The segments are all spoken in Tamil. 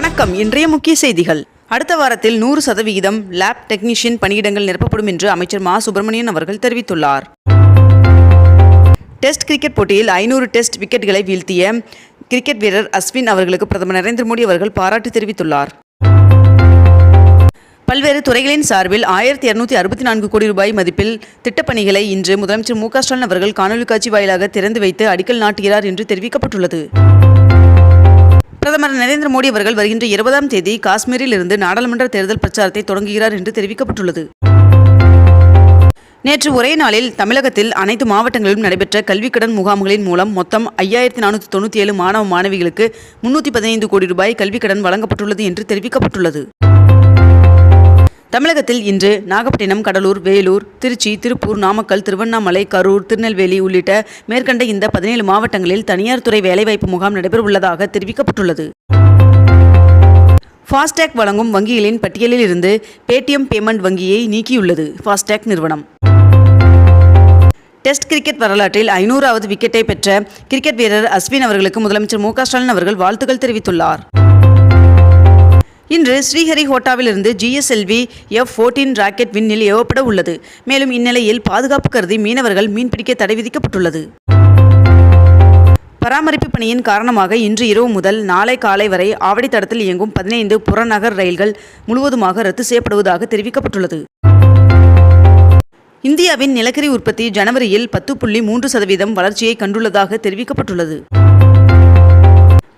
வணக்கம். இன்றைய முக்கிய செய்திகள். அடுத்த வாரத்தில் நூறு சதவிகிதம் லேப் டெக்னீஷியன் பணியிடங்கள் நிரப்பப்படும் என்று அமைச்சர் மா. சுப்பிரமணியன் அவர்கள் தெரிவித்துள்ளார். டெஸ்ட் கிரிக்கெட் போட்டியில் ஐநூறு டெஸ்ட் விக்கெட்டுகளை வீழ்த்திய கிரிக்கெட் வீரர் அஸ்வின் அவர்களுக்கு பிரதமர் நரேந்திர மோடி அவர்கள் பாராட்டு தெரிவித்துள்ளார். பல்வேறு துறைகளின் சார்பில் ஆயிரத்தி இரநூத்தி அறுபத்தி நான்கு கோடி ரூபாய் மதிப்பில் திட்டப்பணிகளை இன்று முதலமைச்சர் மு. க. ஸ்டாலின் அவர்கள் காணொலி காட்சி வாயிலாக திறந்து வைத்து அடிக்கல் நாட்டுகிறார் என்று தெரிவிக்கப்பட்டுள்ளது. பிரதமர் நரேந்திர மோடி அவர்கள் வருகின்ற இருபதாம் தேதி காஷ்மீரில் இருந்து நாடாளுமன்ற தேர்தல் பிரச்சாரத்தை தொடங்குகிறார் என்று தெரிவிக்கப்பட்டுள்ளது. நேற்று ஒரே நாளில் தமிழகத்தில் அனைத்து மாவட்டங்களிலும் நடைபெற்ற கல்விக்கடன் முகாம்களின் மூலம் மொத்தம் ஐயாயிரத்தி நானூற்றி தொண்ணூற்றி ஏழு மாணவ மாணவிகளுக்கு முன்னூற்றி பதினைந்து கோடி ரூபாய் கல்விக்கடன் வழங்கப்பட்டுள்ளது என்று தெரிவிக்கப்பட்டுள்ளது. தமிழகத்தில் இன்று நாகப்பட்டினம் கடலூர் வேலூர் திருச்சி திருப்பூர் நாமக்கல் திருவண்ணாமலை கரூர் திருநெல்வேலி உள்ளிட்ட மேற்கண்ட இந்த பதினேழு மாவட்டங்களில் தனியார் துறை வேலைவாய்ப்பு முகாம் நடைபெறவுள்ளதாக தெரிவிக்கப்பட்டுள்ளது. ஃபாஸ்டேக் வழங்கும் வங்கிகளின் பட்டியலில் இருந்து பேடிஎம் பேமெண்ட் வங்கியை நீக்கியுள்ளது ஃபாஸ்டேக் நிறுவனம். டெஸ்ட் கிரிக்கெட் வரலாற்றில் ஐநூறாவது விக்கெட்டை பெற்ற கிரிக்கெட் வீரர் அஸ்வின் அவர்களுக்கு முதலமைச்சர் மு க ஸ்டாலின் அவர்கள் வாழ்த்துக்கள் தெரிவித்துள்ளார். இன்று ஸ்ரீஹரிகோட்டாவிலிருந்து ஜிஎஸ்எல்வி எஃப் ஃபோர்டீன் ராக்கெட் விண்ணில் ஏவப்பட உள்ளது. மேலும் இந்நிலையில் பாதுகாப்பு கருதி மீனவர்கள் மீன்பிடிக்க தடை விதிக்கப்பட்டுள்ளது. பராமரிப்பு பணியின் காரணமாக இன்று இரவு முதல் நாளை காலை வரை ஆவடி தடத்தில் இயங்கும் பதினைந்து புறநகர் ரயில்கள் முழுவதுமாக ரத்து செய்யப்படுவதாக தெரிவிக்கப்பட்டுள்ளது. இந்தியாவின் நிலக்கரி உற்பத்தி ஜனவரியில் பத்து புள்ளி மூன்று சதவீதம் வளர்ச்சியை கண்டுள்ளதாக தெரிவிக்கப்பட்டுள்ளது.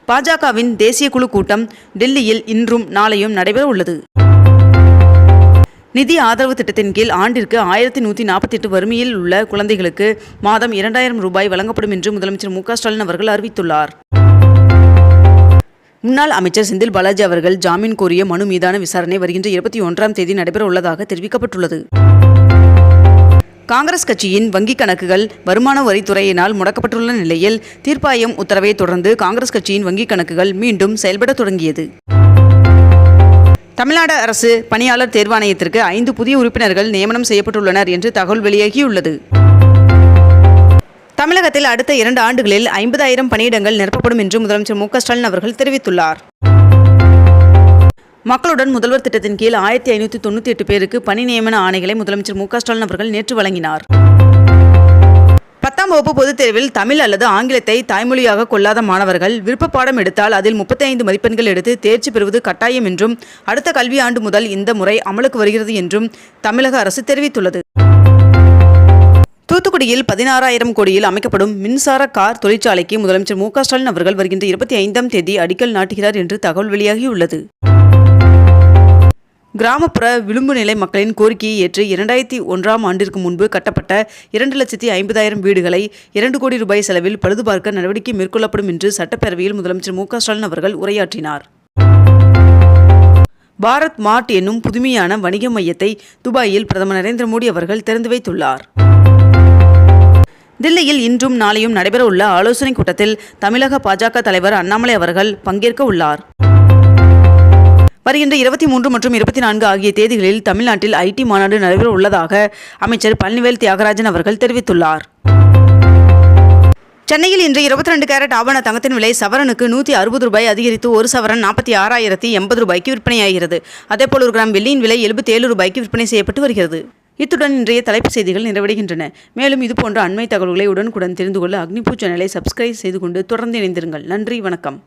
பாஜகவின் தேசிய குழு கூட்டம் டெல்லியில் இன்றும் நாளையும் நடைபெற உள்ளது. நிதி ஆதரவு திட்டத்தின் கீழ் ஆண்டிற்கு ஆயிரத்தி நூற்றி நாற்பத்தி எட்டு வறுமையில் உள்ள குழந்தைகளுக்கு மாதம் இரண்டாயிரம் ரூபாய் வழங்கப்படும் என்று முதலமைச்சர் மு ஸ்டாலின் அவர்கள் அறிவித்துள்ளார். முன்னாள் அமைச்சர் செந்தில் பாலாஜி அவர்கள் ஜாமீன் கோரிய மனு மீதான விசாரணை வருகின்ற இருபத்தி ஒன்றாம் தேதி நடைபெற உள்ளதாக தெரிவிக்கப்பட்டுள்ளது. காங்கிரஸ் கட்சியின் வங்கிக் கணக்குகள் வருமான வரித்துறையினால் முடக்கப்பட்டுள்ள நிலையில் தீர்ப்பாயம் உத்தரவை தொடர்ந்து காங்கிரஸ் கட்சியின் வங்கிக் கணக்குகள் மீண்டும் செயல்பட தொடங்கியது. தமிழ்நாடு அரசு பணியாளர் தேர்வாணையத்திற்கு ஐந்து புதிய உறுப்பினர்கள் நியமனம் செய்யப்பட்டுள்ளனர் என்று தகவல் வெளியாகியுள்ளது. தமிழகத்தில் அடுத்த இரண்டு ஆண்டுகளில் ஐம்பதாயிரம் பணியிடங்கள் நிரப்பப்படும் என்று முதலமைச்சர் மு க ஸ்டாலின் அவர்கள் தெரிவித்துள்ளார். மக்களுடன் முதல்வர் திட்டத்தின் கீழ் ஆயிரத்தி ஐநூற்றி தொண்ணூற்றி எட்டு பேருக்கு பணி நியமன ஆணைகளை முதலமைச்சர் மு க ஸ்டாலின் அவர்கள் நேற்று வழங்கினார். பத்தாம் வகுப்பு பொதுத் தேர்வில் தமிழ் அல்லது ஆங்கிலத்தை தாய்மொழியாக கொள்ளாத மாணவர்கள் விருப்ப பாடம் எடுத்தால் அதில் முப்பத்தி ஐந்து மதிப்பெண்கள் எடுத்து தேர்ச்சி பெறுவது கட்டாயம் என்றும் அடுத்த கல்வியாண்டு முதல் இந்த முறை அமலுக்கு வருகிறது என்றும் தமிழக அரசு தெரிவித்துள்ளது. தூத்துக்குடியில் பதினாறாயிரம் கோடியில் அமைக்கப்படும் மின்சார கார் தொழிற்சாலைக்கு முதலமைச்சர் மு க ஸ்டாலின் அவர்கள் வருகின்ற இருபத்தி ஐந்தாம் தேதி அடிக்கல் நாட்டுகிறார் என்று தகவல் வெளியாகியுள்ளது. கிராமப்புற விளிம்பு நிலை மக்களின் கோரிக்கையை ஏற்று இரண்டாயிரத்தி ஒன்றாம் ஆண்டிற்கு முன்பு கட்டப்பட்ட இரண்டு லட்சத்தி ஐம்பதாயிரம் வீடுகளை இரண்டு கோடி ரூபாய் செலவில் பழுதுபார்க்க நடவடிக்கை மேற்கொள்ளப்படும் என்று சட்டப்பேரவையில் முதலமைச்சர் மு ஸ்டாலின் அவர்கள் உரையாற்றினார். பாரத் மார்ட் என்னும் புதுமையான வணிக மையத்தை துபாயில் பிரதமர் நரேந்திர மோடி அவர்கள் திறந்து வைத்துள்ளார். தில்லியில் இன்றும் நாளையும் நடைபெறவுள்ள ஆலோசனைக் கூட்டத்தில் தமிழக பாஜக தலைவர் அண்ணாமலை அவர்கள் பங்கேற்க உள்ளார். வருகின்ற இருபத்தி மூன்று மற்றும் இருபத்தி நான்கு ஆகிய தேதிகளில் தமிழ்நாட்டில் ஐடி மாநாடு நடைபெற உள்ளதாக அமைச்சர் பழனிவேல் தியாகராஜன் அவர்கள் தெரிவித்துள்ளார். சென்னையில் இன்று இருபத்தி ரெண்டு கேரட் ஆவண தங்கத்தின் விலை சவரனுக்கு நூற்றி அறுபது ரூபாய் அதிகரித்து ஒரு சவரன் நாற்பத்தி ஆறாயிரத்தி எண்பது ரூபாய்க்கு விற்பனையாகிறது. அதேபோல் ஒரு கிராம் வெள்ளியின் விலை எழுபத்தி ஏழு ரூபாய்க்கு விற்பனை செய்யப்பட்டு வருகிறது. இத்துடன் இன்றைய தலைப்புச் செய்திகள் நிறைவடைகின்றன. மேலும் இதுபோன்ற அண்மை தகவல்களை உடனுக்குடன் தெரிந்து கொள்ள அக்னிபூ சேனலை சப்ஸ்கிரைப் செய்து கொண்டு தொடர்ந்து இணைந்திருங்கள். நன்றி வணக்கம்.